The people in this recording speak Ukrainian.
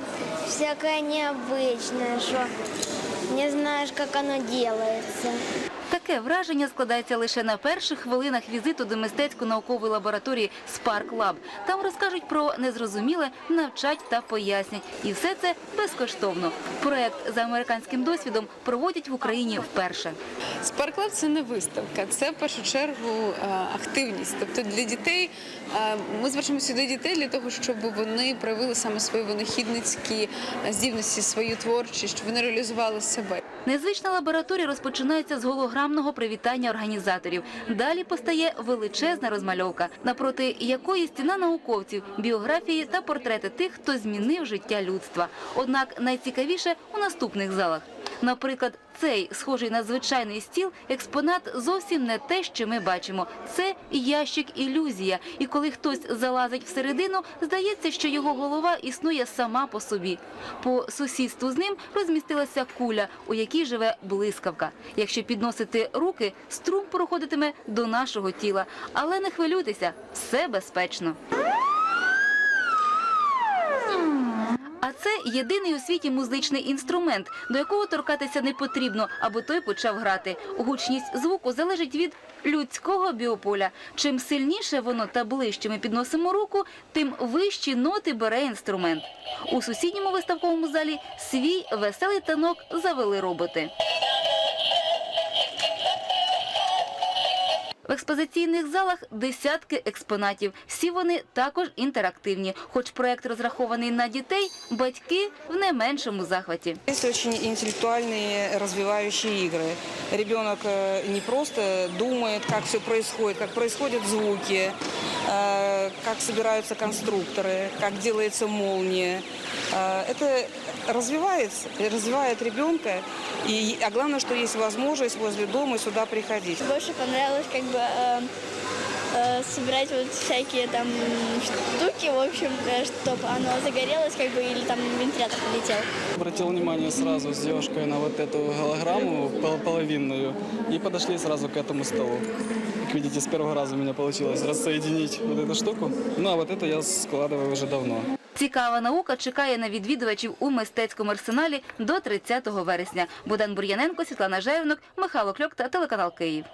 тут всякое необычное, что не знаешь, как оно делается. Таке враження складається лише на перших хвилинах візиту до мистецько-наукової лабораторії Spark Lab. Там розкажуть про незрозуміле, навчать та пояснять. І все це безкоштовно. Проект за американським досвідом проводять в Україні вперше. Спарклаб це не виставка, це в першу чергу е, активність. Тобто для дітей е, ми звертаємося до дітей для того, щоб вони проявили саме свої винахідницькі здібності, свою творчість, щоб вони реалізували себе. Незвична лабораторія розпочинається з голограмного привітання організаторів. Далі постає величезна розмальовка, напроти якої стіна науковців, біографії та портрети тих, хто змінив життя людства. Однак найцікавіше у наступних залах. Наприклад, цей схожий на звичайний стіл експонат зовсім не те, що ми бачимо. Це ящик ілюзія. І коли хтось залазить всередину, здається, що його голова існує сама по собі. По сусідству з ним розмістилася куля, у якій живе блискавка. Якщо підносити руки, струм проходитиме до нашого тіла. Але не хвилюйтеся, все безпечно. Це єдиний у світі музичний інструмент, до якого торкатися не потрібно, аби той почав грати. Гучність звуку залежить від людського біополя. Чим сильніше воно та ближче ми підносимо руку, тим вищі ноти бере інструмент. У сусідньому виставковому залі свій веселий танок завели роботи. В експозиційних залах десятки експонатів. Всі вони також інтерактивні. Хоч проект розрахований на дітей, батьки в не меншому захваті. Есть очень интеллектуальные развивающие игры. Ребенок э, не просто думает, как все происходит, как происходят звуки, э, как собираются конструкторы, как делается молния. Э, Это развивается, развивает ребенка. И, а главное, что есть возможность возле дома сюда приходить. Больше понравилось как бы э, э, собирать вот всякие там штуки, в общем, чтобы оно загорелось как бы или там вентилятор полетел. Обратил внимание сразу с девушкой на вот эту голограмму пол- половинную и подошли сразу к этому столу. Как видите, с первого раза у меня получилось рассоединить вот эту штуку. Ну а вот это я складываю уже давно. Цікава наука чекає на відвідувачів у мистецькому арсеналі до 30 вересня. Богдан Бур'яненко, Світлана Жевнок, Михайло Кльок та телеканал Київ.